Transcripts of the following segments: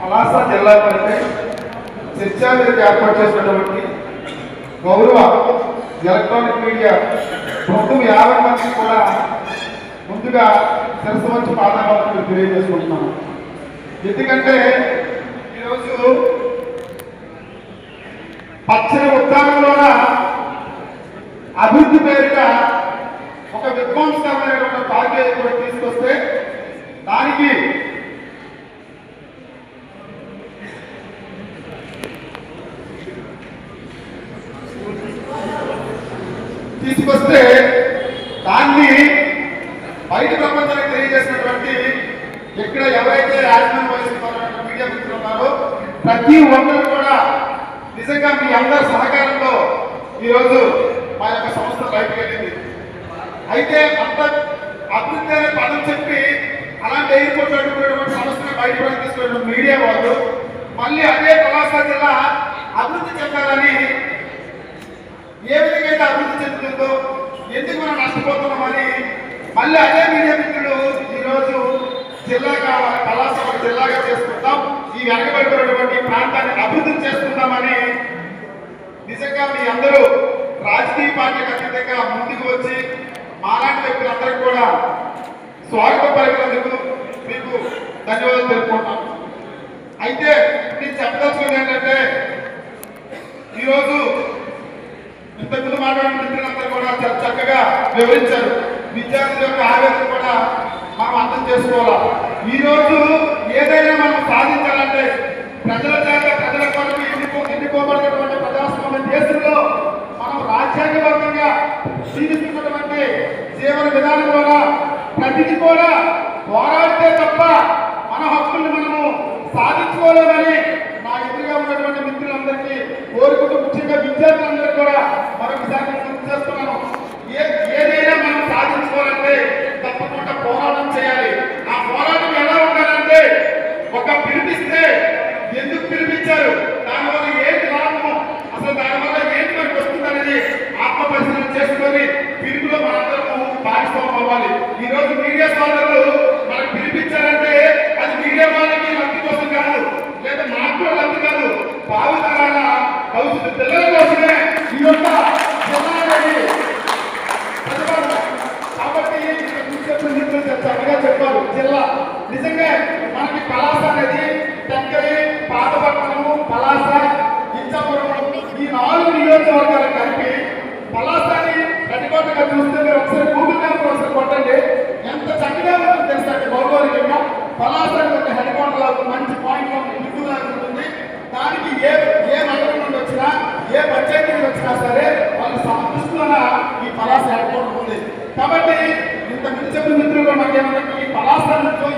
పలాస జిల్లా కంటే చర్చా ఏర్పాటు చేసినటువంటి గౌరవ ఎలక్ట్రానిక్ మీడియా మొత్తం యాభై మంది కూడా ముందుగా శిరస్సు వచ్చి పాదాలను తెలియజేసుకుంటున్నాను. ఎందుకంటే ఈరోజు పచ్చని ఉద్యానంలోన అభివృద్ధి పేరిట ఒక విధ్వంసకరమైనటువంటి పార్టీ కూడా తీసుకొస్తే దానికి తీసుకొస్తే దాన్ని బయట ప్రపంచానికి తెలియజేసినటువంటి ఇక్కడ ఎవరైతే యాజమాన్యం వహిస్తున్నారో మీడియా మిత్రులు ఉన్నారో ప్రతి ఒక్కరు కూడా నిజంగా మీ అందరి సహకారంలో ఈరోజు మా యొక్క సంస్థ బయటకు వెళ్ళింది. అయితే అంత అభివృద్ధి అనే పదం చెప్పి అలాంటి ఎయిర్పోర్ట్ అడుగుతున్నటువంటి సంస్థను బయటపడి తీసుకున్న మీడియా వాళ్ళు మళ్ళీ అదే కళాశాల జిల్లా అభివృద్ధి చెందాలని ఏ విధంగా అయితే పరిస్థితులతో ఎందుకు మనం నష్టపోతున్నామని మళ్ళీ అదే మీడియా మిత్రులు ఈరోజు జిల్లాగా కళాశాల జిల్లాగా చేసుకుంటాం. ఈ వెనకబడిపోయినటువంటి ప్రాంతాన్ని అభివృద్ధి చేసుకుందామని నిజంగా మీ అందరూ రాజకీయ పార్టీలకు అతీతంగా ముందుకు వచ్చి మాలాంటి వ్యక్తులందరికీ కూడా స్వాగతం పలికినందుకు మీకు ధన్యవాదాలు తెలుపుకుంటాం అయితే నేను చెప్పదలుచుకుంది ఏంటంటే ఈరోజు చాలా చక్కగా వివరించారు. విద్యార్థుల యొక్క ఆవేదన కూడా మనం అర్థం చేసుకోవాలి? ఈ రోజు ఏదైనా మనం సాధించాలంటే ప్రజల చేత ప్రజల కొరకు ఎన్నుకో ఎన్నుకోబడినటువంటి ప్రజాస్వామ్య దేశంలో మనం రాజ్యాంగబద్ధంగా జీవిస్తున్నటువంటి జీవన విధానం ద్వారా ప్రతిది కూడా పోరాడితే తప్ప మన హక్కుల్ని మనము సాధించుకోలేమని నా ఎదురుగా ఉన్నటువంటి మిత్రులందరికీ కోరుకుంటూ ముఖ్యంగా విద్యార్థులందరూ కూడా మరొకసారి నేను గుర్తు చేస్తున్నాను ఏ ఏదైనా మనం సాధించుకోవాలంటే తప్పకుండా పోరాటం చేయాలి ఆ పోరాటం ఎలా ఉండాలంటే ఒక పిలిపిస్తే ఎందుకు పిలిపించారు దానివల్ల ఏంటి లాభము అసలు దానివల్ల ఏంటి మనకు వస్తుందనేది ఆత్మ పరిశీలన చేసుకొని పిలుపులో మనందరము భాగస్వామ్యం అవ్వాలి ఈ మీడియా సోదరులు మనకు పిలిపించారంటే అది మీడియా వాళ్ళకి కోసం కాదు లేదా మాకు కూడా కాదు. భావితరాల భవిష్యత్తు పిల్లల కోసమే ఈ యొక్క అనేది చక్కగా చెప్పారు జిల్లా. నిజంగా మనకి పలాస అనేది టెక్కలి పాతపట్నము పలాస ఇచ్చాపురం ఈ నాలుగు నియోజకవర్గాలు కలిపి పలాసాని ప్రతికోటగా చూస్తే మీరు ఒకసారి కాబట్టి ఇంత ముందు చెప్పిన మిత్రులు మనకి ఏమంటే ఈ పలాస నుంచో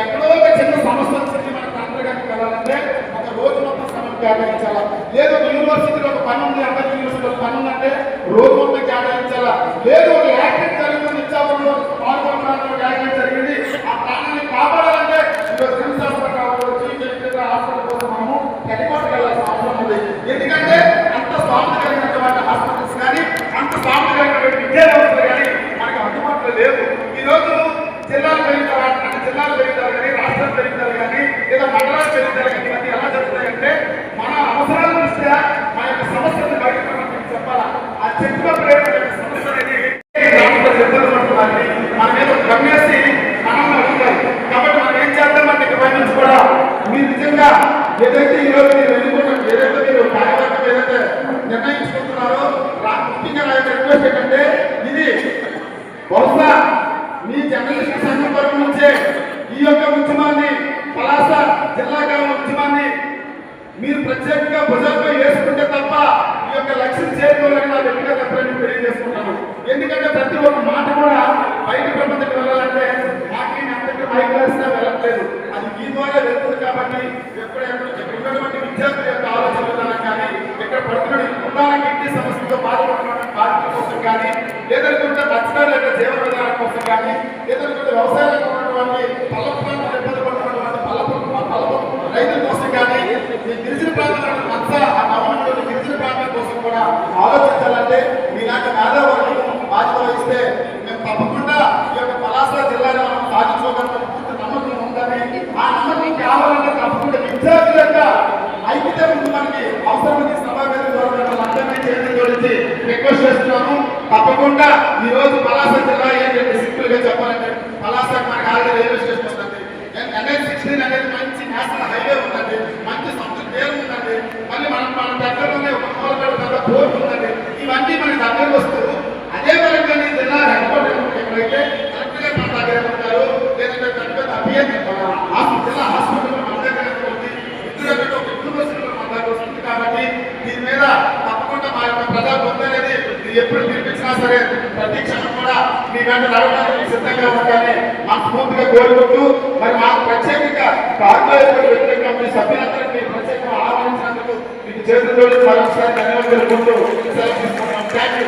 ఎక్కడో ఒక చిన్న సమస్య వచ్చింది మన గారికి వెళ్ళాలంటే ఒక రోజు మొత్తం సమయం కేటాయించాలా? లేదు ఒక యూనివర్సిటీలో ఒక పని ఉంది అంత యూనివర్సిటీలో పని ఉందంటే రోజు మొత్తం కేటాయించాలా? లేదు ఒక యాక్సిడెంట్ జరుగుతుంది ఇచ్చాపురంలో పాల్గొనడానికి ఒక యాక్సిడెంట్ జరిగింది ఆ ప్రాణాన్ని కాపాడాలంటే ఈరోజు సిమ్స్ హాస్పిటల్ కావచ్చు ఇంకెక్కడ హాస్పిటల్ కోసం మనము హెలికాప్టర్ వెళ్ళాల్సిన అవసరం ఉంది ఎందుకంటే అంత స్వామి కలిగినటువంటి హాస్పిటల్స్ కానీ అంత స్వామి కలిగినటువంటి విద్యా వ్యవస్థలు కానీ మనకు అందుబాటులో లేవు ఈ రోజు జిల్లాలు పెరుగుతారు అంటే జిల్లాలు పెరుగుతారు కానీ రాష్ట్రాలు పెరుగుతారు కానీ లేదా మండలాలు పెరుగుతారు కానీ ఇవన్నీ ఎలా జరుగుతాయంటే మన అవసరాల దృష్ట్యా మన యొక్క సమస్యలను బయటపడమని చెప్పాలా? ఆ చెప్పినప్పుడు ప్రేమ సమస్య అనేది రాష్ట్ర సిబ్బంది మన మీద గమ్మేసి అడుగుతారు. కాబట్టి మనం ఏం చేద్దామంటే ఇక పై నుంచి కూడా మీరు నిజంగా ఏదైతే ఈ రోజు మీరు ఎన్నుకున్న ఏదైతే మీరు కార్యవర్గం ఏదైతే నిర్ణయించుకుంటున్నారో ముఖ్యంగా నా యొక్క రిక్వెస్ట్ ఏంటంటే ఇది బహుశా మీ జర్నలిస్ట్ సంఘం తరపు నుంచే ఈ యొక్క ఉద్యమాన్ని పలాస జిల్లా కాలం ఉద్యమాన్ని మీరు ప్రత్యేకంగా భుజంపై వేసుకుంటే తప్ప ఈ యొక్క లక్ష్యం చేరుకోవాలని నా వ్యక్తిగత అభిప్రాయం తెలియజేసుకుంటాను ఎందుకంటే ప్రతి ఒక్క మాట కూడా బయట ప్రపంచకి వెళ్ళాలంటే మాకు అంతటి మైక్ వేసినా వెళ్ళట్లేదు. అది మీ ద్వారా వెళ్తుంది కాబట్టి ఎక్కడ విద్యార్థుల యొక్క ఆలోచన విధానం కానీ ఇక్కడ పడుతున్న ఉండాలని ఇంటి సమస్యతో బాధపడుతున్న బాధ్యత కోసం కానీ లేదనుకుంటే నచ్చడం యొక్క జీవన విధానం కోసం కానీ లేదనుకుంటే వ్యవసాయంలో ఉన్నటువంటి పల్లపురాన్ని ఇబ్బంది పడుతున్నటువంటి పల్లపు పల్లపు రైతుల కోసం కానీ గిరిజన ప్రాంతాల ఆ గిరిజన కోసం కూడా ఆలోచించాలంటే మీలాంటి మేధా బాధ్యత వహిస్తే మేము తప్పకుండా ఈ యొక్క పలాస జిల్లాను మనం సాధించుకోగలం నమ్మకం ఉందని ఆ నమ్మకం కావాలంటే తప్పకుండా విద్యార్థులంగా అయితే ముందు మనకి అవసరమైన సమావేశం ద్వారా చేయడం గురించి రిక్వెస్ట్ చేస్తున్నాము. తప్పకుండా ఈ రోజు పలాస జిల్లా ఏంటంటే ప్రజా బొంద అనేది మీరు ఎప్పుడు తినిపించినా సరే ప్రతి క్షణం కూడా మీ వెంట నడవడానికి సిద్ధంగా ఉండాలని మనస్ఫూర్తిగా కోరుకుంటూ మరి మాకు ప్రత్యేకంగా కార్పొరేట్ వ్యతిరేకంగా మీ సభ్యులందరికీ మీరు ప్రత్యేకంగా ఆహ్వానించినందుకు మీకు చేతులతో మరొకసారి ధన్యవాదాలు తెలుపుకుంటూ సెలవు తీసుకుంటున్నాం. Thank you